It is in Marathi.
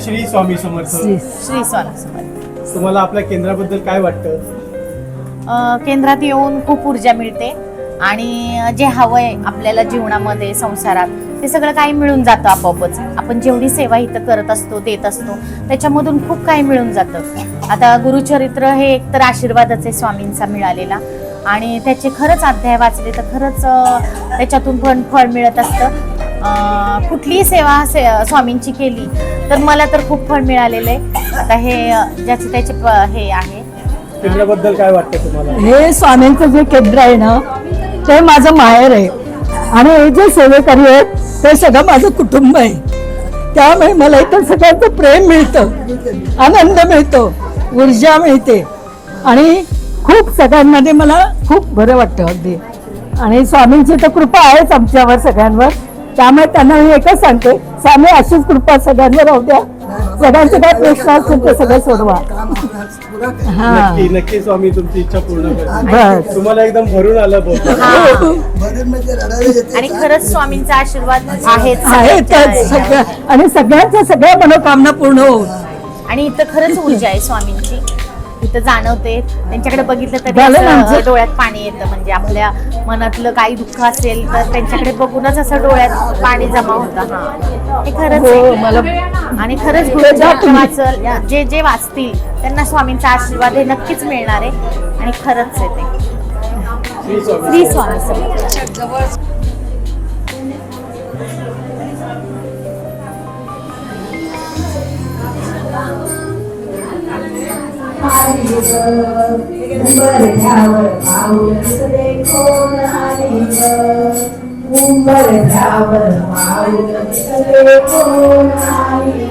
श्री स्वामी समर्थ. श्री श्री स्वामी समर्थ. तुम्हाला आपल्या केंद्राबद्दल काय वाटतं? अ, केंद्रात येऊन खूप ऊर्जा मिळते आणि जे हवंय आपल्याला जीवनामध्ये संसारात ते सगळं काही मिळून जातं आपोआपच. आपण जेवढी सेवा इथं करत असतो देत असतो त्याच्यामधून खूप काही मिळून जातं. आता गुरुचरित्र हे एक तर आशीर्वादच आहे स्वामींचा मिळालेला. आणि त्याचे खरंच अध्याय वाचले तर खरंच अ, त्याच्यातून पण फळ मिळत असतं. कुठलीही सेवा से स्वामींची केली तर मला तर खूप फळ मिळालेलं आहे. आता हे ज्याचे त्याचे प- हे आहे. केंद्राबद्दल काय वाटतं तुम्हाला? हे स्वामींचं जे केंद्र आहे ना ते माझं माहेर आहे. आणि हे जे सेवेकरी आहेत ते सगळं माझं कुटुंब आहे. त्यामुळे मला इथं सगळ्यांचं प्रेम मिळतं आनंद मिळतो ऊर्जा मिळते. आणि खूप सगळ्यांमध्ये मला खूप बरं वाटतं अगदी. आणि स्वामींची तर कृपा आहेच आमच्यावर सगळ्यांवर. त्यामुळे त्यांना मी एकच सांगते स्वामी अशीच कृपा सगळ्यांवर राहू द्या. सगळ्यांचे काय प्रश्न असतील ते सगळे सोडवा. हा. नक्की नक्की स्वामी तुमची इच्छा पूर्ण करतील बस. तुम्हाला एकदम भरून आलं बोलतो आणि खरंच स्वामींचा आशीर्वाद आहेच. आहे सगळ्यांच्या तर सगळ्या ह्याच्यावर. आणि सगळ्यांच्या सगळ्या मनोकामना पूर्ण होऊन. आणि इथं खरंच ऊर्जा आहे स्वामींची. इथं जाणवते त्यांच्याकडे बघितलं तरी झालं ना असं आमचं? डोळ्यात पाणी येतं म्हणजे आपल्या मनातलं काही दुःख असेल तर त्यांच्याकडे बघूनच असं डोळ्यात पाणी जमा होतं हा हे खरंच हो आहे. मला आणि खरंच गुरुचरित्र. वाचल जे जे वाचतील त्यांना स्वामींचा आशीर्वाद हे नक्कीच मिळणार आहे आणि खरंच आहे ते श्री स्वामी श्री स्वामी समर्थ. उंबरठ्यावर पाऊल कोण आली उंबरठ्यावर पाऊल कोण आली